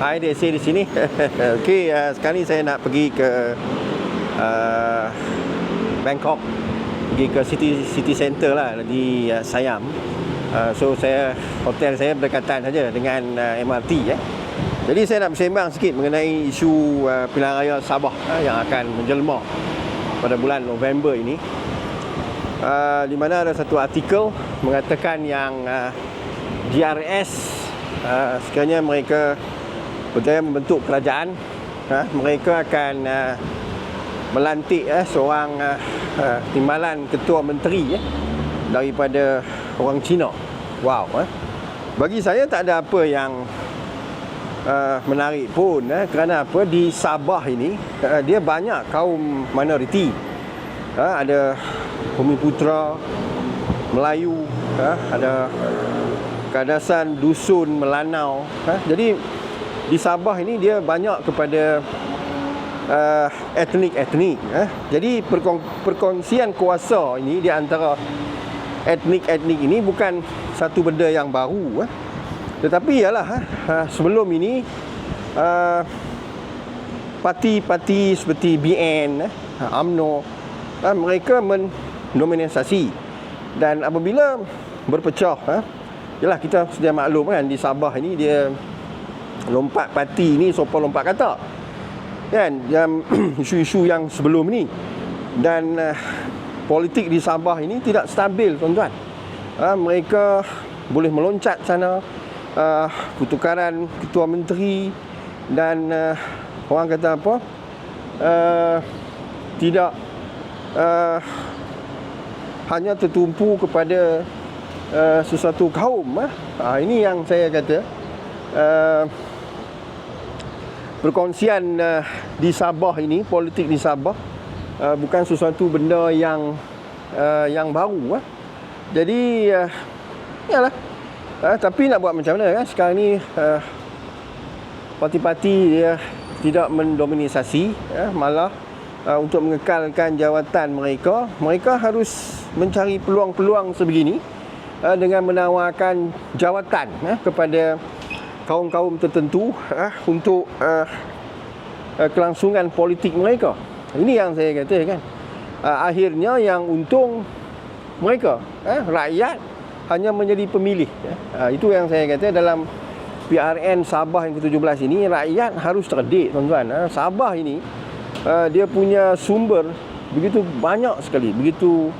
Hai Desi di sini. Okey, uh, sekarang ni saya nak pergi ke uh, Bangkok. Pergi ke City City Center lah di uh, Siam. Uh, so saya hotel saya berdekatan saja dengan uh, MRT ya. Jadi saya nak bersembang sikit mengenai isu uh, pilihan raya Sabah uh, yang akan menjelma pada bulan November ini. Uh, di mana ada satu artikel mengatakan yang uh, GRS uh, sekiranya mereka berjaya membentuk kerajaan ha, mereka akan uh, melantik uh, seorang uh, uh, timbalan ketua menteri uh, daripada orang Cina. Wow uh. bagi saya tak ada apa yang uh, menarik pun uh, kerana apa? Di Sabah ini uh, dia banyak kaum minoriti. Uh, ada Bumi Putra Melayu uh, ada kadasan dusun Melanau uh, jadi di Sabah ini dia banyak kepada uh, etnik-etnik eh. Jadi perkong- perkongsian kuasa ini di antara etnik-etnik ini bukan satu benda yang baru eh. Tetapi ialah eh, uh, sebelum ini uh, parti-parti seperti BN eh, AMNO uh, mereka mendominasi dan apabila berpecah eh, Yalah kita sedia maklum kan di Sabah ini dia lompat parti ni sopa lompat kata kan yang isu-isu yang sebelum ni. Dan uh, politik di Sabah ini tidak stabil tuan-tuan. Uh, mereka boleh meloncat sana uh, pertukaran ketua menteri dan uh, orang kata apa? Uh, tidak uh, hanya tertumpu kepada uh, sesuatu kaum uh. Uh, ini yang saya kata uh, perkongsian uh, di Sabah ini politik di Sabah uh, bukan sesuatu benda yang uh, yang baru uh. jadi uh, yalah uh, tapi nak buat macam mana kan sekarang ni uh, parti-parti dia tidak mendominasi uh, malah uh, untuk mengekalkan jawatan mereka mereka harus mencari peluang-peluang sebegini uh, dengan menawarkan jawatan uh, kepada kaum-kaum tertentu uh, untuk uh, uh, kelangsungan politik mereka. Ini yang saya kata kan. Uh, akhirnya yang untung mereka, uh, rakyat hanya menjadi pemilih. Uh, itu yang saya kata dalam PRN Sabah yang ke-17 ini rakyat harus terdik tuan-tuan. Uh, Sabah ini uh, dia punya sumber begitu banyak sekali, begitu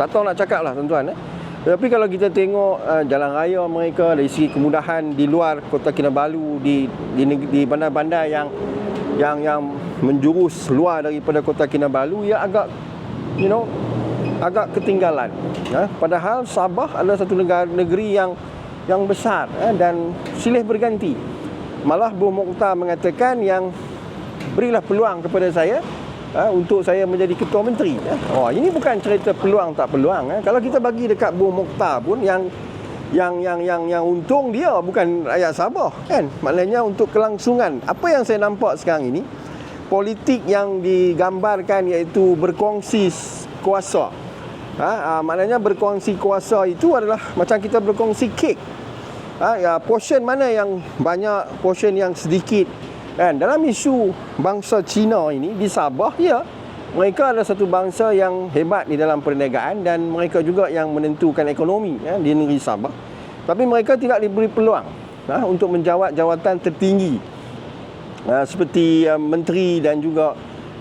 tak tahu nak cakap lah tuan-tuan. Uh. Tapi kalau kita tengok uh, jalan raya mereka dari segi kemudahan di luar Kota Kinabalu di di di bandar-bandar yang yang yang menjurus luar daripada Kota Kinabalu ia agak you know agak ketinggalan ya. Padahal Sabah adalah satu negara negeri yang yang besar ya, dan silih berganti. Malah Bu Mokhtar mengatakan yang berilah peluang kepada saya ha, untuk saya menjadi ketua menteri. Ha. Oh, ini bukan cerita peluang tak peluang. Ha. Kalau kita bagi dekat Bu Mokhtar pun yang yang yang yang yang untung dia bukan rakyat Sabah kan. Maknanya untuk kelangsungan. Apa yang saya nampak sekarang ini politik yang digambarkan iaitu berkongsi kuasa. Ha, ha, maknanya berkongsi kuasa itu adalah macam kita berkongsi kek. Ha, ya, portion mana yang banyak, portion yang sedikit. Kan dalam isu bangsa Cina ini di Sabah ya mereka adalah satu bangsa yang hebat di dalam perniagaan dan mereka juga yang menentukan ekonomi ya, di negeri Sabah. Tapi mereka tidak diberi peluang ha, untuk menjawat jawatan tertinggi ha, seperti uh, menteri dan juga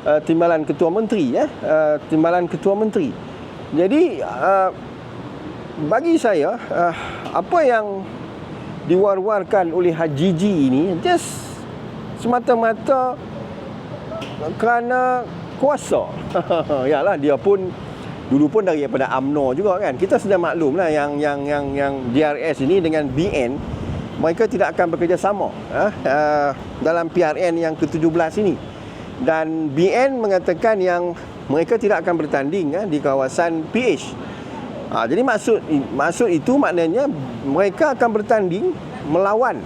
uh, timbalan ketua menteri ya, uh, timbalan ketua menteri. Jadi uh, bagi saya uh, apa yang diwar-warkan oleh Haji Ji ini just semata-mata kerana kuasa. Yalah dia pun dulu pun daripada AMNO juga kan. Kita sudah maklum lah yang yang yang yang DRS ini dengan BN mereka tidak akan bekerjasama uh, uh, dalam PRN yang ke-17 ini. Dan BN mengatakan yang mereka tidak akan bertanding uh, di kawasan PH. Uh, jadi maksud maksud itu maknanya mereka akan bertanding melawan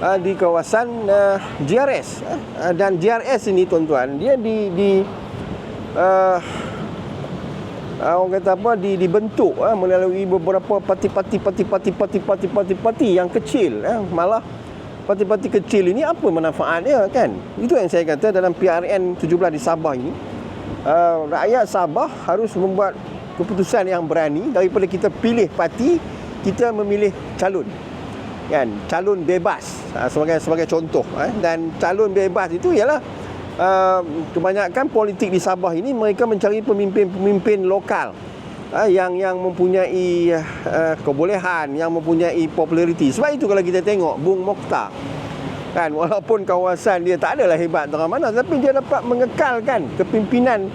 uh, di kawasan uh, GRS uh, dan GRS ini tuan-tuan dia di di uh, uh, orang kata apa di dibentuk uh, melalui beberapa parti-parti parti-parti parti-parti parti-parti yang kecil uh, malah parti-parti kecil ini apa manfaatnya kan? Itu yang saya kata dalam PRN 17 di Sabah ini. Uh, rakyat Sabah harus membuat keputusan yang berani daripada kita pilih parti, kita memilih calon. Kan? Calon bebas uh, sebagai sebagai contoh eh? dan calon bebas itu ialah uh, kebanyakan politik di Sabah ini mereka mencari pemimpin-pemimpin lokal uh, yang yang mempunyai uh, kebolehan, yang mempunyai populariti. Sebab itu kalau kita tengok Bung Mokhtar kan walaupun kawasan dia tak adalah hebat terang mana tapi dia dapat mengekalkan kepimpinan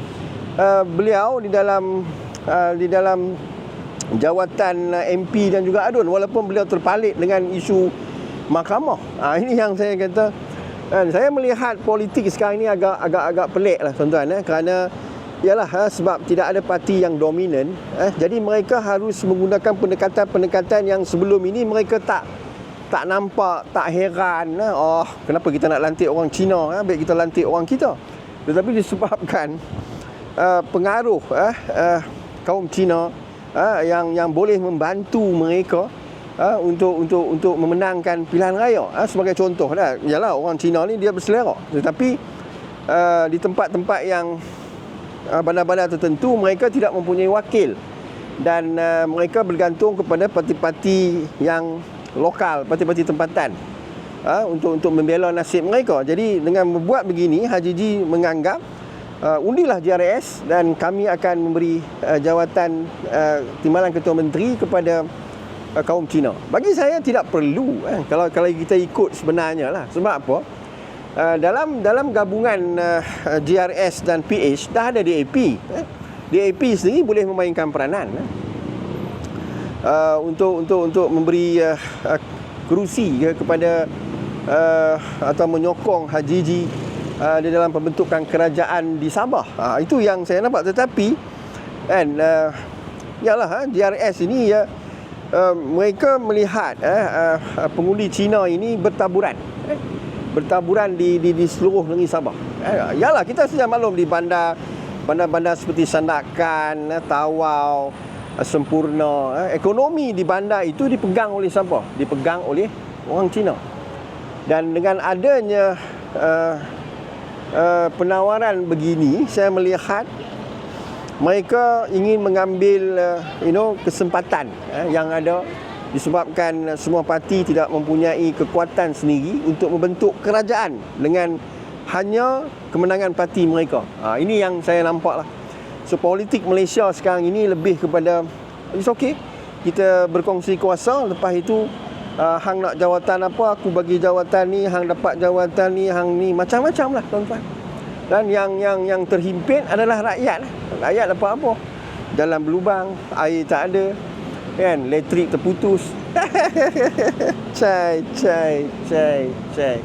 uh, beliau di dalam uh, di dalam jawatan uh, MP dan juga ADUN walaupun beliau terpalit dengan isu mahkamah. Uh, ini yang saya kata dan saya melihat politik sekarang ini agak agak agak pelik lah tuan-tuan eh kerana ialah ha, sebab tidak ada parti yang dominan eh jadi mereka harus menggunakan pendekatan-pendekatan yang sebelum ini mereka tak tak nampak, tak heran. Eh? Oh, kenapa kita nak lantik orang Cina? Eh? Baik kita lantik orang kita. Tetapi disebabkan uh, pengaruh uh, uh, kaum Cina uh, yang yang boleh membantu mereka uh, untuk untuk untuk memenangkan pilihan raya. Uh, sebagai contoh dah, ialah orang Cina ni dia berselera. Tetapi uh, di tempat-tempat yang uh, bandar-bandar tertentu mereka tidak mempunyai wakil dan uh, mereka bergantung kepada parti-parti yang lokal, parti-parti tempatan ha, untuk untuk membela nasib mereka. Jadi dengan membuat begini, Haji Ji menganggap uh, undilah JRS dan kami akan memberi uh, jawatan uh, timbalan ketua menteri kepada uh, kaum Cina. Bagi saya tidak perlu eh, kalau kalau kita ikut sebenarnya lah. Sebab apa? Uh, dalam dalam gabungan uh, JRS dan PH dah ada DAP. Eh. DAP sendiri boleh memainkan peranan. Eh uh, untuk untuk untuk memberi uh, uh, kerusi kepada uh, atau menyokong Haji Ji uh, di dalam pembentukan kerajaan di Sabah. Uh, itu yang saya nampak tetapi kan uh, yalah uh, DRS ini ya uh, mereka melihat uh, uh, pengundi Cina ini bertaburan. Eh, bertaburan di, di di seluruh negeri Sabah. Eh, yalah kita sudah maklum di bandar bandar-bandar seperti Sandakan, eh, Tawau, sempurna. Eh, ekonomi di bandar itu dipegang oleh siapa? Dipegang oleh orang Cina. Dan dengan adanya uh, uh, penawaran begini, saya melihat mereka ingin mengambil uh, you know kesempatan uh, yang ada disebabkan semua parti tidak mempunyai kekuatan sendiri untuk membentuk kerajaan dengan hanya kemenangan parti mereka. Uh, ini yang saya nampak lah. So politik Malaysia sekarang ini lebih kepada it's okay. Kita berkongsi kuasa lepas itu uh, hang nak jawatan apa aku bagi jawatan ni, hang dapat jawatan ni, hang ni macam-macam lah tuan-tuan. Dan yang yang yang terhimpit adalah rakyat. Rakyat dapat apa? Jalan berlubang, air tak ada, kan? Elektrik terputus. cai, cai, cai, cai.